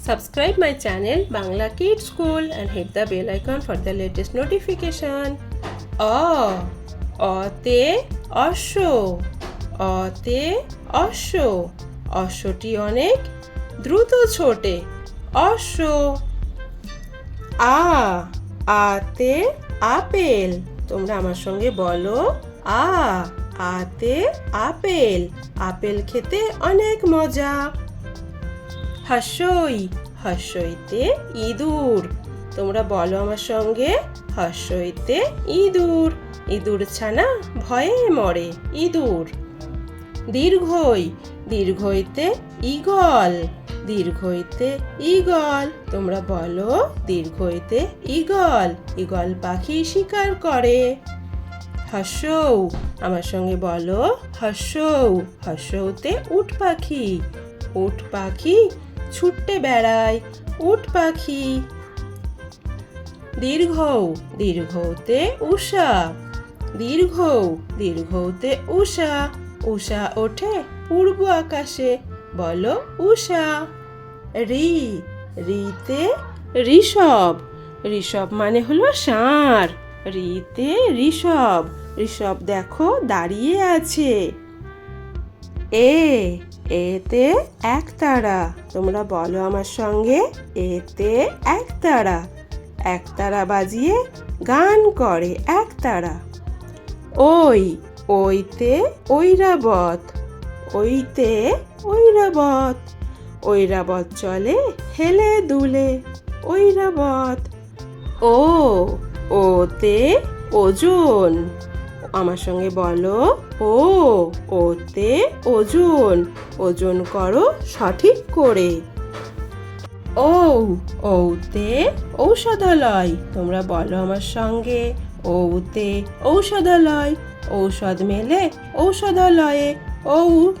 Subscribe my channel Bangla Kids School and hit the bell icon for the latest notification. অ অতে অশ্ব অতে অশ্ব অশ্বটি অনেক দ্রুত ছোটে অশ্ব আ আতে আপেল তোমরা আমার সঙ্গে বলো আ আতে আপেল আপেল খেতে অনেক মজা হাস্যই হাস্যইতে ইঁদুর। তোমরা বলো আমার সঙ্গে হাস্যইতে ইঁদুর। ইঁদুর ছানা ভয়ে মরে, ইঁদুর। দীর্ঘই, দীর্ঘইতে ইগল দীর্ঘইতে ইগল তোমরা বলো দীর্ঘইতে ইগল ইগল পাখি শিকার করে। হাস্যৌ আমার সঙ্গে বলো হাস্যৌ হাস্যৌতে উট পাখি। উট পাখি ছুটতে বেড়ায় উট পাখি। দীর্ঘ, দীর্ঘতে উষা। দীর্ঘ, দীর্ঘতে উষা। উষা ওঠে পূর্ব আকাশে, বলো উষা। রি, রিতে ঋষভ। ঋষভ মানে হলো ষাঁড়। রিতে ঋষভ। ঋষভ দেখো দাঁড়িয়ে আছে। এ এতে একতারা তোমরা বলো আমার সঙ্গে, এতে একতারা একতারা বাজিয়ে গান করে একতারা ওই, ওইতে ঐরাবত ওইতে ঐরাবত। ঐরাবত চলে, হেলে দুলে, ঐরাবত। ও, ওতে ওজন। আমার সঙ্গে বলো। ও, ওতে ওজন। ওজন করো সঠিক করে। ও, ওতে ঔষধালয়। তোমরা বলো আমার সঙ্গে। ওতে ঔষধালয়। ঔষধ মেলে ঔষধালয়ে ঔ